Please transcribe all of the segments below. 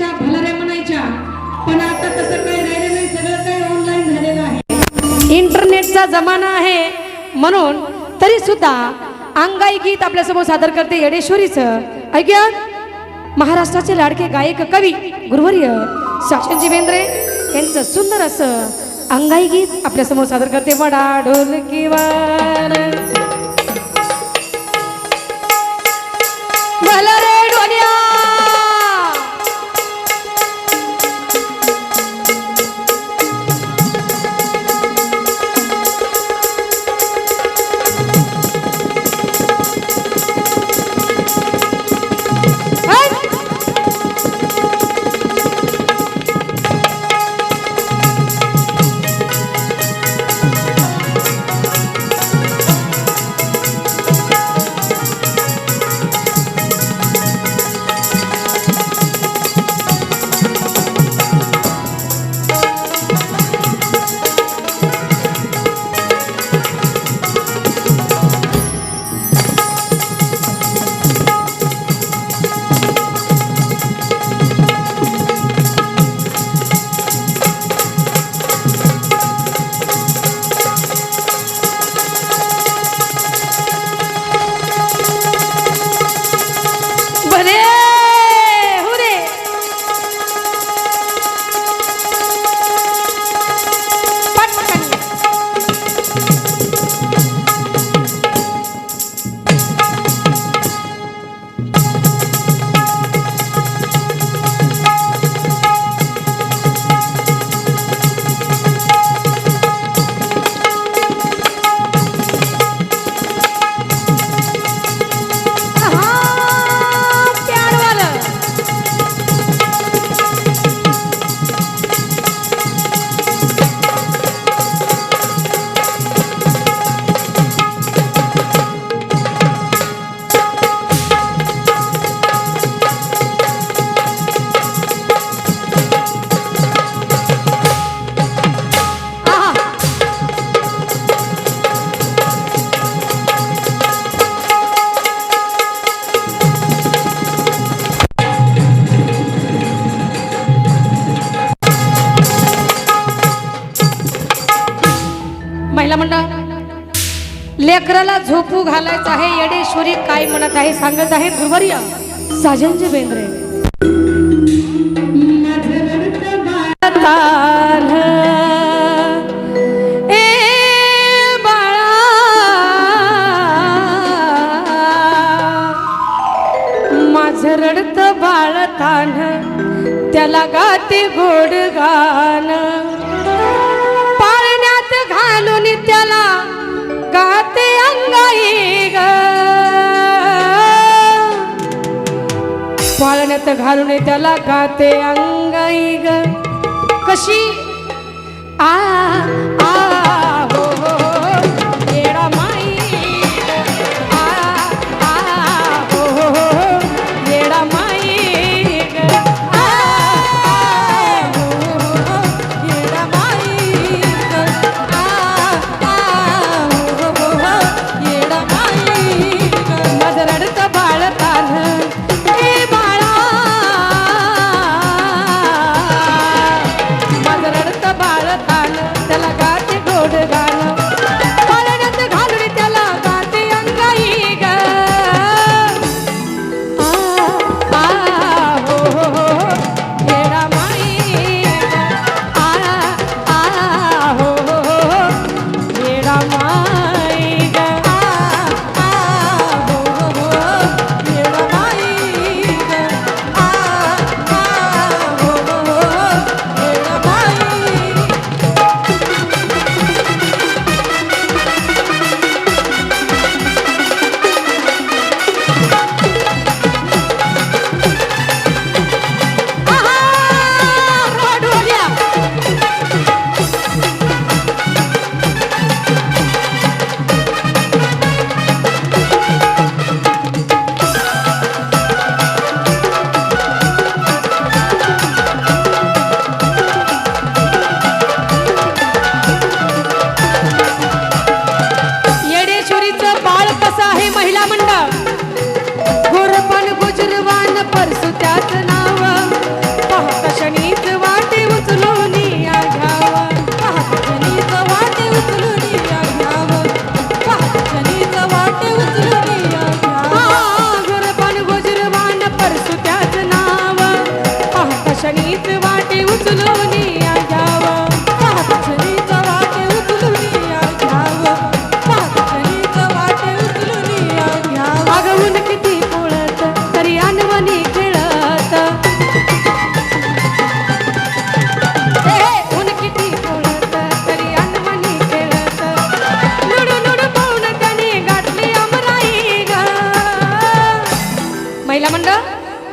म्हणायच्या भलाऱ्या म्हणायच्या. पण आता तसं काही राहिलं नाही सगळं काही ऑनलाईन झालेलं आहे. इंटरनेटचा जमाना आहे म्हणून तरी सुद्धा अंगाई गीत आपल्यासमोर सादर करते येडेश्वरीचं. ऐक्या. महाराष्ट्राचे लाडके गायक कवी गुरुवर्य शासनजी बेंद्रे यांचं सुंदर असं अंगाई गीत आपल्यासमोर सादर करते. वडा ढोलकी वा म्हणलं लेकराला झोपू घालायचं आहे येडेश्वरी काय म्हणत आहे सांगत आहे गुरुवर्य साजनजी बेंद्रे. बाळा रडत त्याला गाते गोड गाण घालून त्याला गाते अंगाई ग. पाळण्यात घालून त्याला गाते अंगाई ग. कशी? आ आ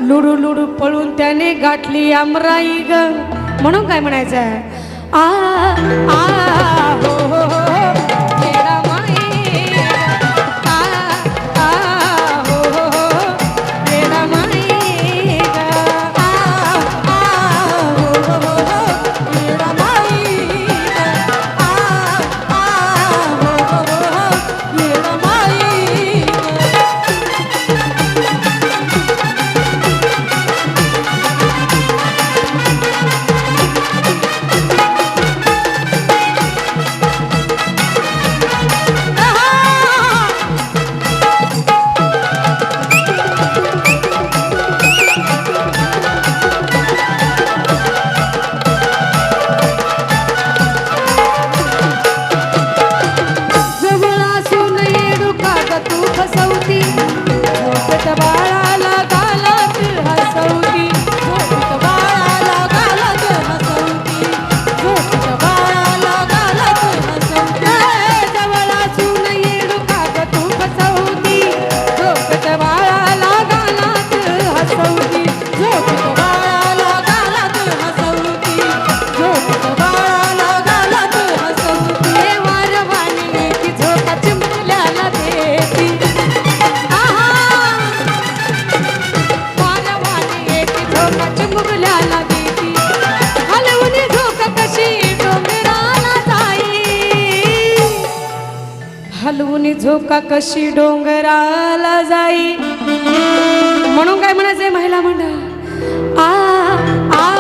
लुडू लुडू पळून त्याने गाठली आमराई ग. म्हणून काय म्हणायचं आहे आ आ हो हो. हो. झोका कशी डोंगराला जाई? म्हणून काय म्हणायचंय महिला मंडळ? आ आ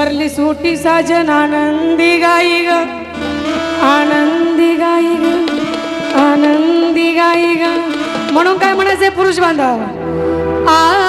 भरली सोटी साजन आनंदी गाई ग. आनंदी गाई ग. आनंदी गाई ग. म्हणून काय म्हणायचंय पुरुष बांधव आ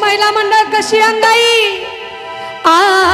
महिला मंडळ कशी अंगाई? आ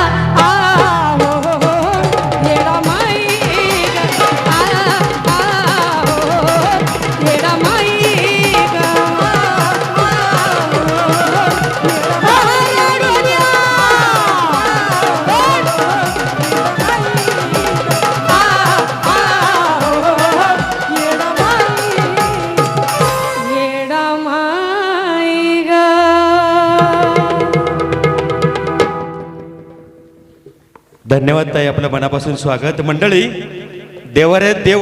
धन्यवाद ताई आपल्या मनापासून स्वागत. मंडळी देवर देव